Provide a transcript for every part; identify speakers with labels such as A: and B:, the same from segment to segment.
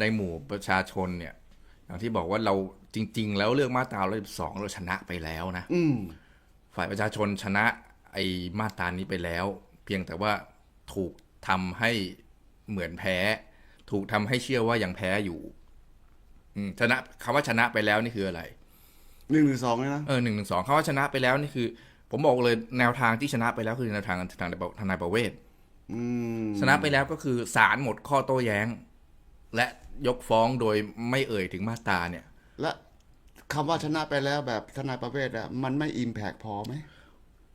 A: ในหมู่ประชาชนเนี่ย อย่างที่บอกว่าเราจริง ๆ แล้วเรื่องมาตรา112เราชนะไปแล้วนะ
B: อืม
A: ฝ่ายประชาชนชนะไอ้มาตรานี้ไปแล้ว เพียงแต่ว่าถูกทำให้เหมือนแพ้ ถูกทำให้เชื่อว่ายังแพ้อยู่อืมชนะคำว่าชนะไปแล้วนี่คืออะไร
B: หนึ่งหรือสองเลยนะ
A: เออหนึ่งหนึ่งสองคำว่าชนะไปแล้วนี่คือ ผมบอกเลยแนวทางที่ชนะไปแล้วคือแนวทางทางทนายประเวศ
B: อืม
A: ชนะไปแล้วก็คือศาลหมดข้อโต้แย้ง และยกฟ้องโดยไม่เอ่ยถึงมาตราเนี่ย
B: และคำว่าชนะไปแล้วแบบทนายประเวศอะมันไม่อิมแพกพอไหม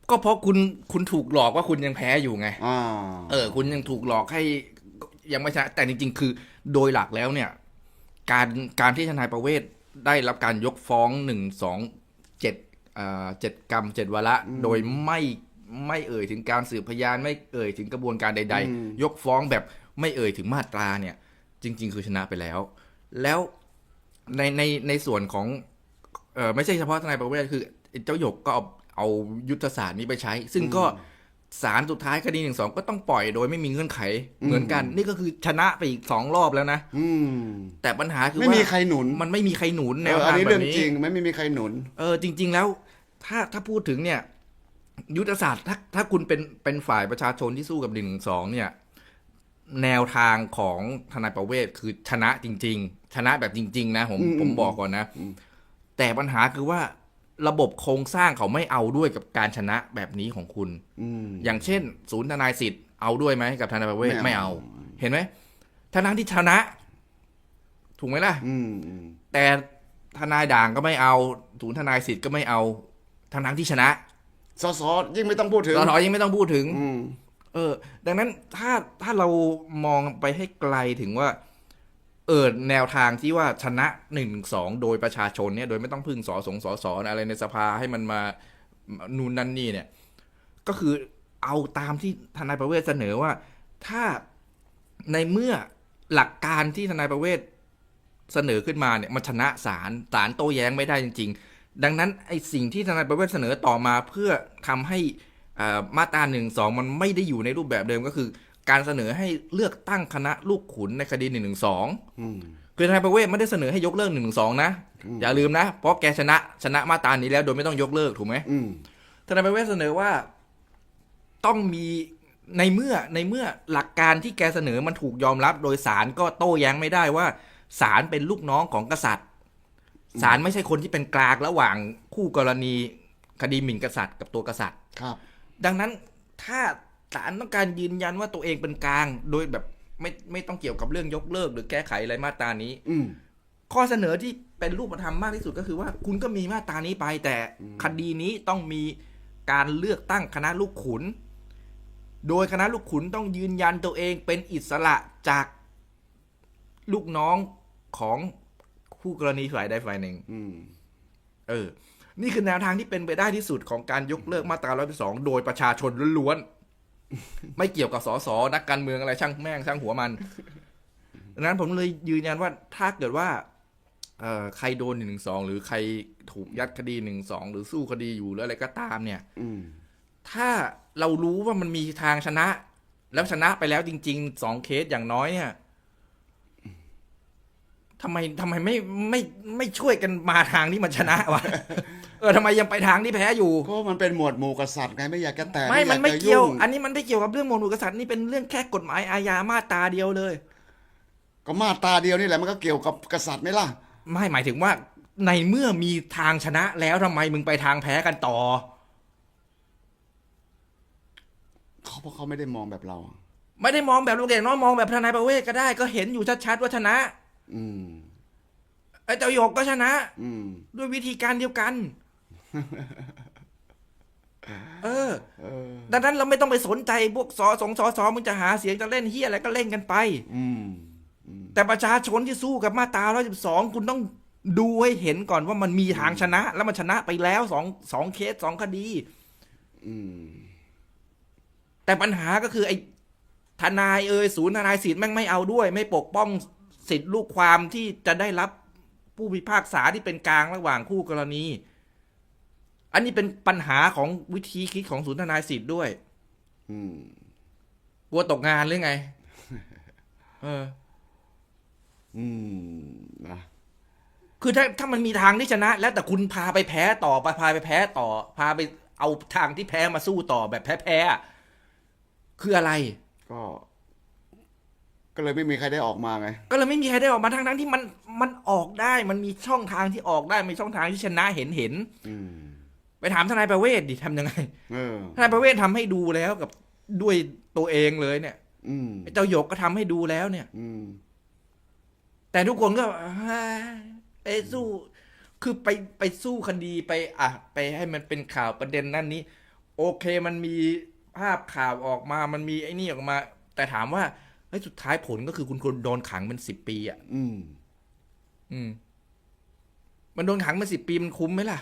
A: ก็เพราะคุณคุณถูกหลอกว่าคุณยังแพ้อยู่ไง
B: อ่า
A: เออ คุณยังถูกหลอกให้ยังไม่ชนะแต่จริง ๆ คือโดยหลักแล้วเนี่ย การการที่ทนายประเวศได้รับการยกฟ้องหนึ่งสองเจ็ดอ่าเจ็ดกรรมเจ็ดวาระโดยไม่ไม่เอ่ยถึงการสืบพยานไม่เอ่ยถึงกระบวนการใด ๆ ยกฟ้องแบบไม่เอ่ยถึงมาตราเนี่ย จริง ๆ คือชนะไปแล้ว แล้วในในในส่วนของเออไม่ใช่เฉพาะทนายประเวศคือเจ้าหยกก็เอาเอายุทธศาสตร์นี้ไปใช้ ซึ่งก็ศาลสุดท้ายคดีหนึ่งสองก็ต้องปล่อยโดยไม่มีเงื่อนไขเหมือนกัน นี่ก็คือชนะไปอีกสองรอบแล้วนะ
B: อืม
A: แต่ปัญหาคือ
B: ไม่
A: ว่า
B: มีใครหนุน
A: มันไม่มีใครหนุนแน
B: เอ
A: ว
B: ออัน
A: ทาง
B: นี้
A: แบ
B: เรื่อบง
A: นี้
B: จริงไม่ไม่มีใครหนุน
A: เออจริง ๆ แล้ว ถ้าถ้าพูดถึงเนี่ย ยุทธศาสตร์ถ้าถ้าคุณเป็นเป็นฝ่ายประชาชนที่สู้กับหนึ่งสองเนี่ย แนวทางของทนายประเวศคือชนะจริง ๆ ชนะแบบจริง ๆ นะผม
B: อืม
A: ผมบอกก่อนนะ แต่ปัญหาคือว่าระบบโครงสร้างเขาไม่เอาด้วยกับการชนะแบบนี้ของคุณ
B: อืม
A: อย่างเช่น ศูนย์ทนายสิทธิ์เอาด้วยไหมกับทนายประเวศ
B: ไม่
A: ไม่
B: เอา
A: เอา เห็นไหมทั้งๆที่ชนะ ถูกไหมล่ะ
B: อืมอืม
A: แต่ทนายด่างก็ไม่เอาศูนย์ทนายสิทธิ์ก็ไม่เอาทั้งทั้งๆที่ชนะ
B: สสยิ่งไม่ต้องพูดถึง
A: สสยังไม่ต้องพูดถึง
B: อืม
A: เออ ดังนั้นถ้าถ้าเรามองไปให้ไกลถึงว่า เออแนวทางที่ว่าชนะหนึ่งสองโดยประชาชนเนี่ย โดยไม่ต้องพึ่งสอสงสอสออะไรในสภาให้มันมานูนนั่นนี่เนี่ย ก็คือเอาตามที่ทนายประเวศเสนอว่า ถ้าในเมื่อหลักการที่ทนายประเวศเสนอขึ้นมาเนี่ยมันชนะศาลศาลโต้แย้งไม่ได้จริง ๆ ดังนั้นไอ้สิ่งที่ทนายประเวศเสนอต่อมาเพื่อทำให้ มาตราหนึ่งสองมันไม่ได้อยู่ในรูปแบบเดิมก็คือ การเสนอให้เลือกตั้งคณะลูกขุนในคดีหนึ่งหนึ่งสอง
B: อืม
A: คือทนายประเวศไม่ได้เสนอให้ยกเลิกหนึ่งหนึ่งสองนะ อย่าลืมนะ เพราะแกชนะชนะมาตรานี้แล้วโดยไม่ต้องยกเลิกถูกไหม
B: อืม
A: ทนายประเวศเสนอว่าต้องมีในเมื่อในเมื่อหลักการที่แกเสนอมันถูกยอมรับ โดยศาลก็โต้แย้งไม่ได้ว่าศาลเป็นลูกน้องของกษัตริย์ศาลไม่ใช่คนที่เป็นกลางระหว่างคู่กรณีคดีหมิ่นกษัตริย์กับตัวกษัตริย์
B: ครับ
A: ดังนั้นถ้าศาลต้องการยืนยันว่าตัวเองเป็นกลาง โดยแบบไม่ไม่ต้องเกี่ยวกับเรื่องยกเลิก หรือแก้ไขอะไรมาตรานี้
B: อืม
A: ข้อเสนอที่เป็นรูปธรรมมากที่สุดก็คือว่า คุณก็มีมาตรานี้ไป แต่คดีนี้ต้องมีการเลือกตั้งคณะลูกขุน โดยคณะลูกขุนต้องยืนยันตัวเองเป็นอิสระจากลูกน้องของคู่กรณีฝ่ายใดฝ่ายหนึ่ง
B: อืม
A: เออ นี่คือแนวทางที่เป็นไปได้ที่สุดของการยกเลิกมาตรา1 2 2โดยประชาชนล้วนๆ ไม่เกี่ยวกับสสนักการเมืองอะไรช่างแม่งช่างหัวมันดังนั้นผมเลยยืนยันว่าถ้าเกิดว่าเออใครโดนหนึ่งสองหรือใครถูกยัดคดีหนึ่งสองหรือสู้คดีอยู่หรืออะไรก็ตามเนี่ย
B: อื
A: ถ้าเรารู้ว่ามันมีทางชนะ แล้วชนะไปแล้วจริงๆสองเคสอย่างน้อยเนี่ย ทำไมทำไมไม่ไม่ไม่ช่วยกันมาทางที่มันชนะวะ เออทำไมยังไปทางที่แพ้อยู่
B: ก็มันเป็นหมวดหมู่กษัตริย์ไงไม่อยากจะแตะ
A: ไม่
B: อ
A: มัน
B: ยา
A: ไม่
B: จะ
A: เกี่ยว
B: ง
A: อันนี้มันไม่เกี่ยวกับเรื่องโมนุกษัตริย์นี่เป็นเรื่องแค่กฎหมายอาญามาตราเดียวเลย
B: ก็มาตราเดียวนี่แหละมันก็เกี่ยวกับกษัตริย์ไหมล่ะ
A: ไม่หมายถึงว่าในเมื่อมีทางชนะแล้วทำไมมึงไปทางแพ้กันต่อ
B: เขาเพราะเขาไม่ได้มองแบบเรา
A: ไม่ได้มองแบบลูกเด็กน้อยมองแบบทนายประเวศก็ได้ ก็เห็นอยู่ชัดๆว่าชนะ
B: อืม
A: ไอ้เจ้าหยกก็ชนะ
B: อืม
A: ด้วยวิธีการเดียวกัน เออ
B: เออ
A: ดังนั้นเราไม่ต้องไปสนใจพวกสอสงสอสอมึงจะหาเสียงจะเล่นเฮียอะไรก็เล่นกันไป
B: อืม
A: แต่ประชาชนที่สู้กับมาตรา 112 คุณต้องดูให้เห็นก่อนว่ามันมีทางชนะ แล้วมันชนะไปแล้วสองสองเคสสองคดี
B: อืม
A: แต่ปัญหาก็คือไอ้ทนายเอ่ยศูนย์ทนายสิทธิ์แม่งไม่เอาด้วย ไม่ปกป้อง สิทธิลูกความที่จะได้รับผู้พิพากษาที่เป็นกลางระหว่างคู่กรณี อันนี้เป็นปัญหาของวิธีคิดของศูนย์ทนายสิทธิ์ด้วย
B: อืม
A: กลัวตกงานหรือไง เออ
B: อืมนะ
A: คือถ้าถ้ามันมีทางที่ชนะ แล้วแต่คุณพาไปแพ้ต่อไปพาไปแพ้ต่อ พาไปเอาทางที่แพ้มาสู้ต่อแบบแพ้ๆอะคืออะไร
B: ก็ ก็เลยไม่มีใครได้ออกมาไง
A: ก็เลยไม่มีใครได้ออกมาทั้งทั้งๆที่มันมันออกได้ มันมีช่องทางที่ออกได้มีช่องทางที่ชนะเห็นเห็น
B: อืม
A: ไปถามทนายประเวศดิทำยังไง
B: เออ
A: ทนายประเวศทำให้ดูแล้วกับด้วยตัวเองเลยเนี่ย
B: อืม
A: ไอ้เจ้าหยกก็ทำให้ดูแล้วเนี่ย
B: อืม
A: แต่ทุกคนก็ไอ้ยสู้ คือไปไปสู้คดีไปอะไปให้มันเป็นข่าวประเด็นนั่นนี้ โอเคมันมีภาพข่าวออกมา มันมีไอ้นี่ออกมา แต่ถามว่า เฮ้ยสุดท้ายผลก็คือคุณคนโดนขังเป็นสิบปีอะ
B: อืม
A: อืม มันโดนขังมาสิบปีมันคุ้มไหมล่ะ